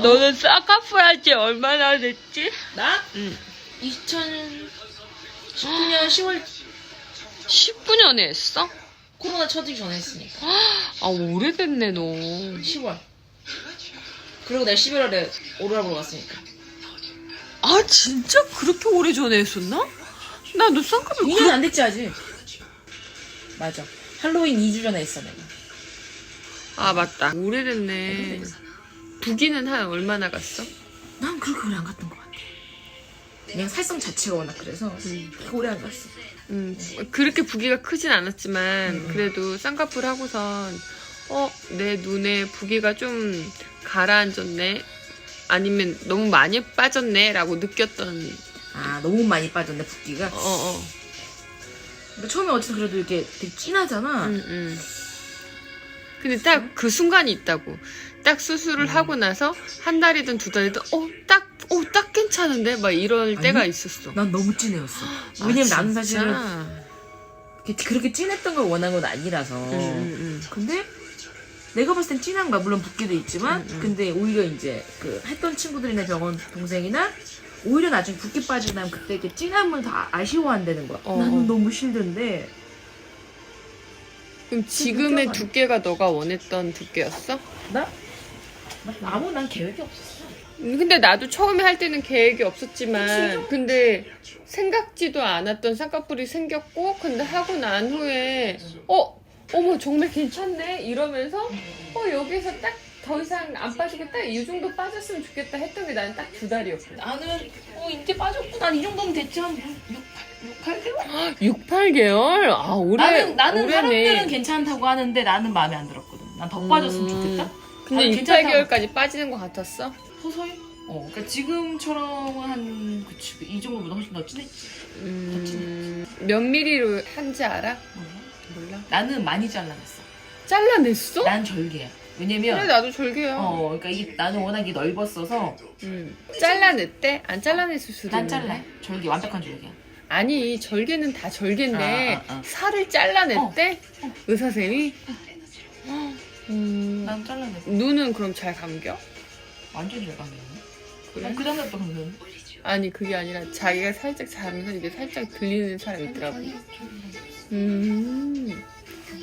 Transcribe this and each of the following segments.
너는 쌍꺼풀 지 얼마나 됐지? 나? 응. 2019년 10월 19년에 했어? 코로나 쳐지기 전에 했으니까. 아, 오래됐네, 너. 10월. 그리고 내가 11월에 오로라 보러 갔으니까. 아, 진짜 그렇게 오래 전에 했었나? 나 너 쌍꺼풀 2년 안 됐지 아직. 맞아. 할로윈 2주 전에 했어 내가. 아, 맞다. 오래됐네. 부기는 한 얼마나 갔어? 난 그렇게 오래 안 갔던 것 같아. 그냥 살성 자체가 워낙 그래서 그렇게 오래 안 갔어. 음, 그렇게 부기가 크진 않았지만, 음. 그래도 쌍꺼풀 하고선, 어, 내 눈에 부기가 좀 가라앉았네? 아니면 너무 많이 빠졌네? 라고 느꼈던, 아 너무 많이 빠졌네 붓기가. 어, 어. 근데 처음에 어쨌든 그래도 이렇게 되게 진하잖아. 음, 음. 근데 딱 그 순간이 있다고. 딱 수술을 하고 나서 한 달이든 두 달이든 어, 딱, 어, 딱 괜찮은데? 막 이럴 때가 있었어. 난 너무 진해였어. 왜냐면 아, 나는 진짜? 사실은 그렇게- 그렇게 진했던 걸 원한 건 아니라서. 음, 음, 근데 내가 봤을 땐 진한 거야. 물론 붓기도 있지만. 음, 음. 근데 오히려 이제 그 했던 친구들이나 병원 동생이나 오히려 나중에 붓기 빠지고 나면 그때 이렇게 진함을 다 아쉬워한다는 거야. 어, 나는 어. 너무 싫던데. 그럼 지금의. 두께가 너가 원했던 두께였어? 나? 나 아무 난 계획이 없었어. 음, 근데 나도 처음에 할 때는 계획이 없었지만 근데 생각지도 않았던 쌍꺼풀이 생겼고 근데 하고 난 후에 어 어머 정말 괜찮네 이러면서 어 여기서 딱 더 이상 안 빠지겠다 이 정도 빠졌으면 좋겠다 했던 게 나는 딱 두 달이었거든 나는 어 이제 빠졌고 난 이 정도면 됐지 한 6, 6, 8개월? 6, 8개월? 아 오래 나는 나는 오래네. 사람들은 괜찮다고 하는데 나는 마음에 안 들었거든. 난 더 빠졌으면 음. 좋겠다. 근데 나는 6, 괜찮다고. 8개월까지 빠지는 것 같았어? 서서히. 어, 그러니까 지금처럼 한 그치 이 정도보다 훨씬 더 진했지. 음, 몇 미리로 한지 알아? 몰라? 몰라 나는 많이 잘라냈어. 잘라냈어? 난 절개야. 그래 왜냐면 나도 절개야 어, 그러니까 이게 나는 워낙 이 넓었어서 음. 잘라냈대? 안 잘라냈을 수도 난 있는데. 잘라. 절개 완벽한 절개야. 아니 절개는 다 절개인데 아, 아, 아. 살을 잘라냈대? 의사 쌤이? 음, 난 잘라냈어. 눈은 그럼 잘 감겨? 완전히 잘 감겼네. 그래? 난그 다음부터 감겼네. 아니 그게 아니라 자기가 살짝 자면서 이게 살짝 들리는 사람이 있더라고. 음,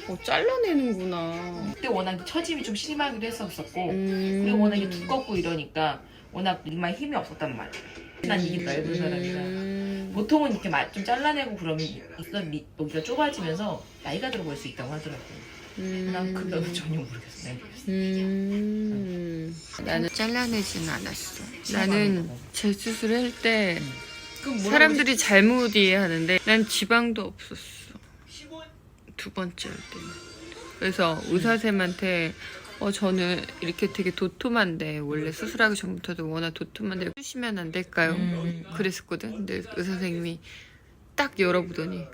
어 잘라내는구나. 그때 워낙 처짐이 좀 심하기도 했었었고 음. 그리고 워낙 이게 두껍고 이러니까 워낙 이마에 힘이 없었단 말이야. 난 이게 넓은 사람이라. 음. 보통은 이렇게 마- 좀 잘라내고 그러면 있던 리- 여기가 좁아지면서 나이가 들어 보일 수 있다고 하더라고. 음. 난 그거는 전혀 모르겠어. 난 모르겠어. 음. 나는 잘라내지는 않았어. 나는 재수술 할때 그럼 뭐라고 사람들이 잘못 이해하는데 난 지방도 없었어. 두 번째 할 때는. 그래서 의사쌤한테 어 저는 이렇게 되게 도톰한데 원래 수술하기 전부터도 워낙 도톰한데 해주시면 안 될까요? 음. 그랬었거든. 근데 의사 선생님이 딱 열어보더니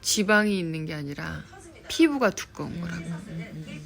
지방이 있는 게 아니라 피부가 두꺼운 거라고. 음,